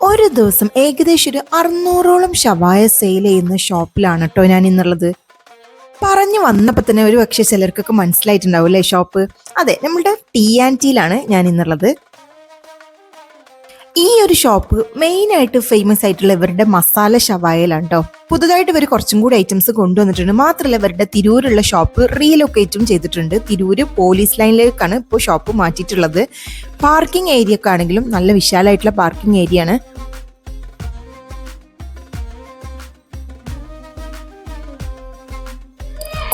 ഒരു ദിവസം ഏകദേശം ഒരു അറുന്നൂറോളം ഷവായ സെയിൽ ചെയ്യുന്ന ഷോപ്പിലാണ് കേട്ടോ ഞാൻ ഇന്നുള്ളത്. പറഞ്ഞു വന്നപ്പോൾ തന്നെ ഒരു പക്ഷേ ചിലർക്കൊക്കെ മനസ്സിലായിട്ടുണ്ടാവും അല്ലേ ഷോപ്പ് അതെ നമ്മളുടെ ടി ആൻഡ് ടിയിലാണ് ഞാൻ ഇന്നുള്ളത്. ഈ ഒരു ഷോപ്പ് മെയിൻ ആയിട്ട് ഫേമസ് ആയിട്ടുള്ള ഇവരുടെ മസാല ഷവായലാണ് കേട്ടോ പുതുതായിട്ട് ഇവർ കുറച്ചും കൂടി ഐറ്റംസ് കൊണ്ടുവന്നിട്ടുണ്ട്. മാത്രമല്ല ഇവരുടെ തിരൂരുള്ള ഷോപ്പ് റീലൊക്കേറ്റും ചെയ്തിട്ടുണ്ട്. തിരൂര് പോലീസ് ലൈനിലേക്കാണ് ഇപ്പോൾ ഷോപ്പ് മാറ്റിയിട്ടുള്ളത്. പാർക്കിംഗ് ഏരിയ ഒക്കെ ആണെങ്കിലും നല്ല വിശാലമായിട്ടുള്ള പാർക്കിംഗ് ഏരിയ ആണ്.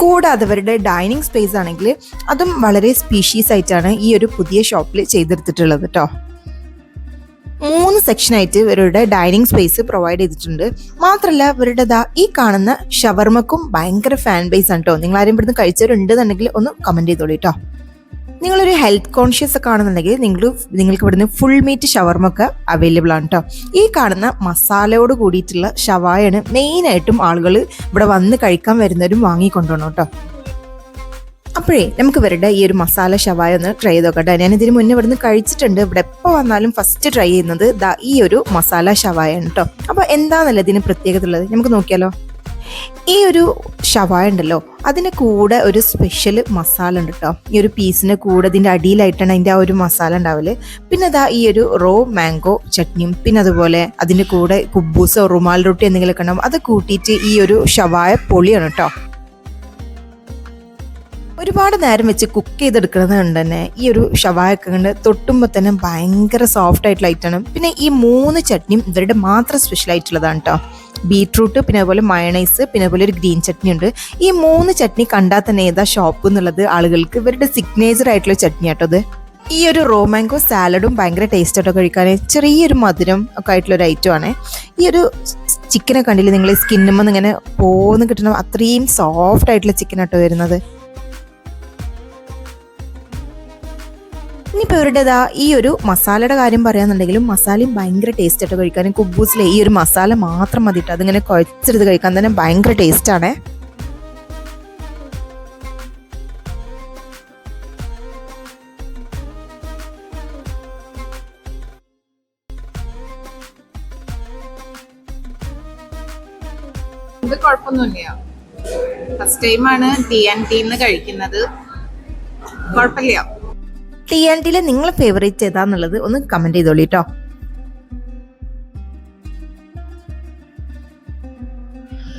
കൂടാതെ അവരുടെ ഡൈനിങ് സ്പേസ് ആണെങ്കിൽ അതും വളരെ സ്പീഷ്യസ് ആയിട്ടാണ് ഈ ഒരു പുതിയ ഷോപ്പിൽ ചെയ്തെടുത്തിട്ടുള്ളത് കേട്ടോ മൂന്ന് സെക്ഷനായിട്ട് ഇവരുടെ ഡൈനിങ് സ്പേസ് പ്രൊവൈഡ് ചെയ്തിട്ടുണ്ട്. മാത്രമല്ല ഇവരുടെ ദാ ഈ കാണുന്ന ഷവർമക്കും ഭയങ്കര ഫാൻ ബേസ് ആണ് കേട്ടോ നിങ്ങൾ ആരും ഇവിടുന്ന് കഴിച്ചവരുണ്ടെന്നുണ്ടെങ്കിൽ ഒന്ന് കമന്റ് ചെയ്തോളൂ കേട്ടോ നിങ്ങളൊരു ഹെൽത്ത് കോൺഷ്യസ് ഒക്കെ ആണെന്നുണ്ടെങ്കിൽ നിങ്ങൾ നിങ്ങൾക്ക് ഇവിടുന്ന് ഫുൾ മീറ്റ് ഷവർമ ഒക്കെ അവൈലബിൾ ആണ് കേട്ടോ ഈ കാണുന്ന മസാലയോട് കൂടിയിട്ടുള്ള ഷവായാണ് മെയിനായിട്ടും ആളുകൾ ഇവിടെ വന്ന് കഴിക്കാൻ വരുന്നവരും വാങ്ങിക്കൊണ്ടുപോകണം കേട്ടോ അപ്പോഴേ നമുക്ക് ഇവരുടെ ഈ ഒരു മസാല ഷവായ ഒന്ന് ട്രൈ ചെയ്ത് നോക്കട്ടെ ഞാൻ ഇതിന് മുന്നേ ഇവിടുന്ന് കഴിച്ചിട്ടുണ്ട്. ഇവിടെ എപ്പോൾ വന്നാലും ഫസ്റ്റ് ട്രൈ ചെയ്യുന്നത് ദാ ഈ ഒരു മസാല ഷവായാണ് കേട്ടോ അപ്പോൾ എന്താണെന്നല്ല ഇതിന് പ്രത്യേകത ഉള്ളത് നമുക്ക് നോക്കിയാലോ. ഈ ഒരു ഷവായ ഉണ്ടല്ലോ അതിന് കൂടെ ഒരു സ്പെഷ്യൽ മസാല ഉണ്ട് കേട്ടോ ഈ ഒരു പീസിന് കൂടെ ഇതിന്റെ അടിയിലായിട്ടാണ് അതിന്റെ ആ ഒരു മസാല ഉണ്ടാവൽ. പിന്നെ അതാ ഈ ഒരു റോ മാംഗോ ചട്നിയും പിന്നെ അതുപോലെ അതിന്റെ കൂടെ കുബൂസോ റുമാൽ റൊട്ടി എന്തെങ്കിലുമൊക്കെ ഉണ്ടാവും. അത് കൂട്ടിയിട്ട് ഈ ഒരു ഷവായ പൊളിയാണ് കേട്ടോ ഒരുപാട് നേരം വെച്ച് കുക്ക് ചെയ്തെടുക്കുന്നത് കൊണ്ട് തന്നെ ഈ ഒരു ഷവായൊക്കെ കണ്ട് തൊട്ടുമ്പോൾ തന്നെ ഭയങ്കര സോഫ്റ്റ് ആയിട്ടുള്ള ഐറ്റാണ് പിന്നെ ഈ മൂന്ന് ചട്നിയും ഇവരുടെ മാത്രം സ്പെഷ്യൽ ആയിട്ടുള്ളതാണ് കേട്ടോ ബീട്രൂട്ട് പിന്നെ അതുപോലെ മയണൈസ് പിന്നെ അതുപോലെ ഒരു ഗ്രീൻ ചട്നി ഉണ്ട്. ഈ മൂന്ന് ചട്നി കണ്ടാൽ തന്നെ ഏതാ ഷോപ്പ് എന്നുള്ളത് ആളുകൾക്ക് ഇവരുടെ സിഗ്നേച്ചർ ആയിട്ടുള്ള ചട്നി ആട്ടോ അത് ഈ ഒരു റോമാങ്കോ സാലഡും ഭയങ്കര ടേസ്റ്റ് ആയിട്ടോ കഴിക്കാൻ. ചെറിയൊരു മധുരം ഒക്കെ ആയിട്ടുള്ള ഒരു ഐറ്റം ആണ്. ഈ ഒരു ചിക്കനെ കണ്ടില്ലേ നിങ്ങൾ സ്കിന്നുമ്പോൾ ഇങ്ങനെ പോന്ന് കിട്ടണം അത്രയും സോഫ്റ്റ് ആയിട്ടുള്ള ചിക്കൻ ആട്ടോ വരുന്നത്. ഇനിയിപ്പോൾ ഇവരുടേതാ ഈ ഒരു മസാലയുടെ കാര്യം പറയാന്നുണ്ടെങ്കിലും മസാലയും ഭയങ്കര ടേസ്റ്റ് ആയിട്ട് കഴിക്കാനും കുബൂസിലെ ഈ ഒരു മസാല മാത്രം മതി കേട്ടോ അതിങ്ങനെ കുഴച്ചെടുത്ത് കഴിക്കാൻ തന്നെ ഭയങ്കര ടേസ്റ്റാണ് ഇത് ഫസ്റ്റ് ടൈമാണ് ടി ആൻഡ് ടീന്ന് കഴിക്കുന്നത്. കുഴപ്പമില്ല. ടി ആൻഡ് ടിയിലെ നിങ്ങളെ ഫേവറേറ്റ് ഏതാന്നുള്ളത് ഒന്ന് കമന്റ് ചെയ്തോളൂ കേട്ടോ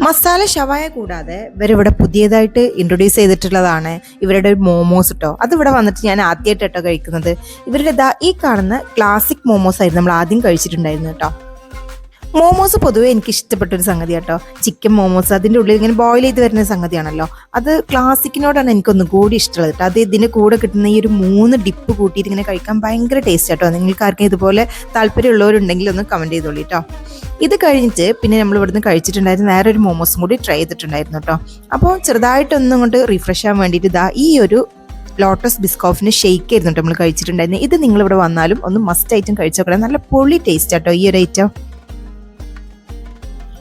മസാല ഷവായ കൂടാതെ ഇവരിവിടെ പുതിയതായിട്ട് ഇൻട്രൊഡ്യൂസ് ചെയ്തിട്ടുള്ളതാണ്. ഇവരുടെ ഒരു മോമോസ് കേട്ടോ അത് ഇവിടെ വന്നിട്ട് ഞാൻ ആദ്യമായിട്ട് കേട്ടോ കഴിക്കുന്നത്. ഇവരുടെ ഈ കാണുന്ന ക്ലാസിക് മോമോസ് ആയിരുന്നു നമ്മൾ ആദ്യം കഴിച്ചിട്ടുണ്ടായിരുന്നു കേട്ടോ മോമോസ് പൊതുവേ എനിക്ക് ഇഷ്ടപ്പെട്ട ഒരു സംഗതി കേട്ടോ ചിക്കൻ മോമോസ് അതിന്റെ ഉള്ളിൽ ഇങ്ങനെ ബോയിൽ ചെയ്ത് വരുന്ന സംഗതിയാണല്ലോ. അത് ക്ലാസിക്കിനോടാണ് എനിക്കൊന്നും കൂടി ഇഷ്ടമുള്ളത് കേട്ടോ. അത് ഇതിന്റെ കൂടെ കിട്ടുന്ന ഈ ഒരു മൂന്ന് ഡിപ്പ് കൂട്ടിയിട്ട് ഇങ്ങനെ കഴിക്കാൻ ഭയങ്കര ടേസ്റ്റ് കേട്ടോ നിങ്ങൾക്ക് ആർക്കും ഇതുപോലെ താല്പര്യമുള്ളവരുണ്ടെങ്കിൽ ഒന്ന് കമന്റ് ചെയ്തോളൂ കേട്ടോ. ഇത് കഴിഞ്ഞിട്ട് പിന്നെ നമ്മൾ ഇവിടുന്ന് കഴിച്ചിട്ടുണ്ടായിരുന്ന വേറെ ഒരു മോമോസും കൂടി ട്രൈ ചെയ്തിട്ടുണ്ടായിരുന്നു കേട്ടോ. അപ്പോൾ ചെറുതായിട്ടൊന്നും കൊണ്ട് റിഫ്രഷ് ആവാൻ വേണ്ടിയിട്ട് ഇതാ ഈ ഒരു ലോട്ടസ് ബിസ്കോഫിന് ഷെയ്ക്ക് ആയിരുന്നു നമ്മൾ കഴിച്ചിട്ടുണ്ടായിരുന്നത്. ഇത് നിങ്ങൾ ഇവിടെ വന്നാലും ഒന്ന് മസ്റ്റ് ഐറ്റം കഴിച്ചോക്കണം നല്ല പൊളി ടേസ്റ്റ് കേട്ടോ ഈ ഒരു ഐറ്റം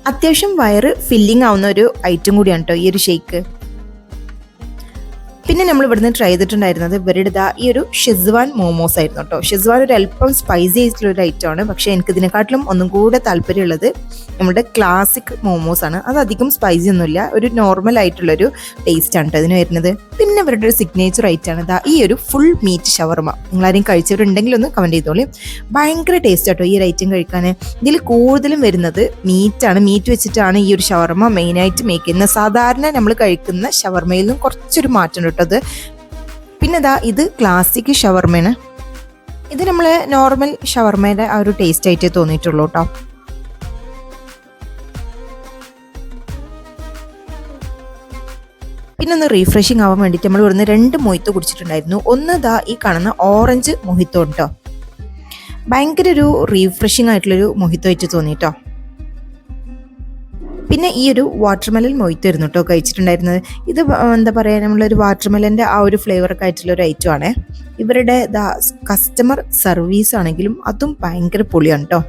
അത്യാവശ്യം വയറ് ഫില്ലിംഗ് ആവുന്ന ഒരു ഐറ്റം കൂടിയാണ് കേട്ടോ ഈ ഒരു ഷേക്ക് പിന്നെ നമ്മൾ ഇവിടുന്ന് ട്രൈ ചെയ്തിട്ടുണ്ടായിരുന്നത് ഇവരുടെ ഈ ഒരു ഷെസ്വാൻ മോമോസ് ആയിരുന്നു കേട്ടോ. ഷെസ്വാൻ ഒരു അല്പം സ്പൈസി ആയിട്ടുള്ള ഒരു ഐറ്റം ആണ്. പക്ഷേ എനിക്ക് ഇതിനെക്കാട്ടിലും ഒന്നും കൂടെ താല്പര്യമുള്ളത് നമ്മുടെ ക്ലാസിക് മോമോസ് ആണ്. അത് അധികം സ്പൈസി ഒന്നുമില്ല. ഒരു നോർമൽ ആയിട്ടുള്ളൊരു ടേസ്റ്റ് ആണ് കേട്ടോ ഇതിന് വരുന്നത്. പിന്നെ ഇവരുടെ ഒരു സിഗ്നേച്ചർ ഐറ്റം ആണ് ദാ ഈ ഒരു ഫുൾ മീറ്റ് ഷവർമ നിങ്ങൾ ആരെയും കഴിച്ചവരുണ്ടെങ്കിൽ ഒന്ന് കമന്റ് ചെയ്തോളൂ. ഭയങ്കര ടേസ്റ്റ് ആട്ടോ ഈ ഒരു ഐറ്റം കഴിക്കാൻ ഇതിൽ കൂടുതലും വരുന്നത് മീറ്റാണ് മീറ്റ് വെച്ചിട്ടാണ് ഈ ഒരു ഷവർമ മെയിനായിട്ട് മേക്ക് ചെയ്യുന്നത്. സാധാരണ നമ്മൾ കഴിക്കുന്ന ഷവർമയിൽ നിന്നും കുറച്ചൊരു മാറ്റം കേട്ടത് പിന്നെ ഇതാ ഇത് ക്ലാസിക് ഷവർമയാണ് ഇത് നമ്മൾ നോർമൽ ഷവർമയുടെ ആ ഒരു ടേസ്റ്റ് ആയിട്ട് തോന്നിയിട്ടുള്ളൂ കേട്ടോ പിന്നെ ഒന്ന് റീഫ്രഷിങ് ആവാൻ വേണ്ടിയിട്ട് നമ്മൾ ഇവിടുന്ന് രണ്ട് മൊയ്ത്ത് കുടിച്ചിട്ടുണ്ടായിരുന്നു. ഒന്ന് ദാ ഈ കാണുന്ന ഓറഞ്ച് മൊഹിത്തോ കേട്ടോ ഭയങ്കര ഒരു റീഫ്രഷിങ് ആയിട്ടുള്ളൊരു മൊഹിത്തോ ആയിട്ട് തോന്നിട്ടോ പിന്നെ ഈ ഒരു വാട്ടർമെലൻ മൊയ്ത്ത് ആയിരുന്നു കേട്ടോ കഴിച്ചിട്ടുണ്ടായിരുന്നത്. ഇത് എന്താ പറയുക നമ്മളൊരു വാട്ടർമെലന്റെ ആ ഒരു ഫ്ലേവറൊക്കെ ആയിട്ടുള്ള ഒരു ഐറ്റം ആണ്. ഇവരുടെ കസ്റ്റമർ സർവീസ് ആണെങ്കിലും അതും ഭയങ്കര പൊളിയാണ് കേട്ടോ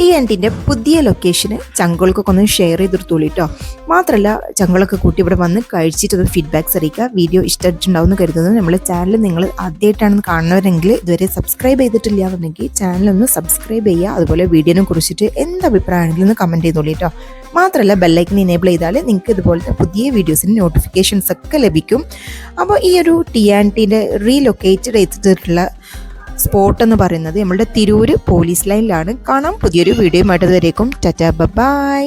ടി ആൻഡിന്റെ പുതിയ ലൊക്കേഷന് ചങ്കുകൾക്കൊക്കെ ഒന്ന് ഷെയർ ചെയ്തെടുത്തോളൂ കേട്ടോ മാത്രമല്ല ചങ്കുളൊക്കെ കൂട്ടി ഇവിടെ വന്ന് കഴിച്ചിട്ട് ഫീഡ്ബാക്ക്സ് അറിയിക്കുക. വീഡിയോ ഇഷ്ടമായിട്ടുണ്ടാവും എന്ന് കരുതുന്നു. നമ്മുടെ ചാനൽ നിങ്ങൾ ആദ്യമായിട്ടാണ് കാണുന്നവരെങ്കിൽ ഇതുവരെ സബ്സ്ക്രൈബ് ചെയ്തിട്ടില്ല എന്നുണ്ടെങ്കിൽ ചാനലൊന്ന് സബ്സ്ക്രൈബ് ചെയ്യുക. അതുപോലെ വീഡിയോനെ കുറിച്ചിട്ട് എന്ത് അഭിപ്രായമാണെങ്കിലും ഒന്ന് കമന്റ് ചെയ്തോളൂ കേട്ടോ മാത്രമല്ല ബെല്ലൈക്കൻ എനേബിൾ ചെയ്താൽ നിങ്ങൾക്ക് ഇതുപോലത്തെ പുതിയ വീഡിയോസിന് നോട്ടിഫിക്കേഷൻസ് ഒക്കെ ലഭിക്കും. അപ്പോൾ ഈ ഒരു ടി ആൻഡ് ടീന്റെ റീലൊക്കേറ്റഡ് ചെയ്തിട്ടുള്ള സ്പോട്ട് എന്ന് പറയുന്നത് നമ്മളുടെ തിരൂര് പോലീസ് ലൈനിലാണ് കാണാം പുതിയൊരു വീഡിയോ വരേക്കും ടറ്റ ബൈ.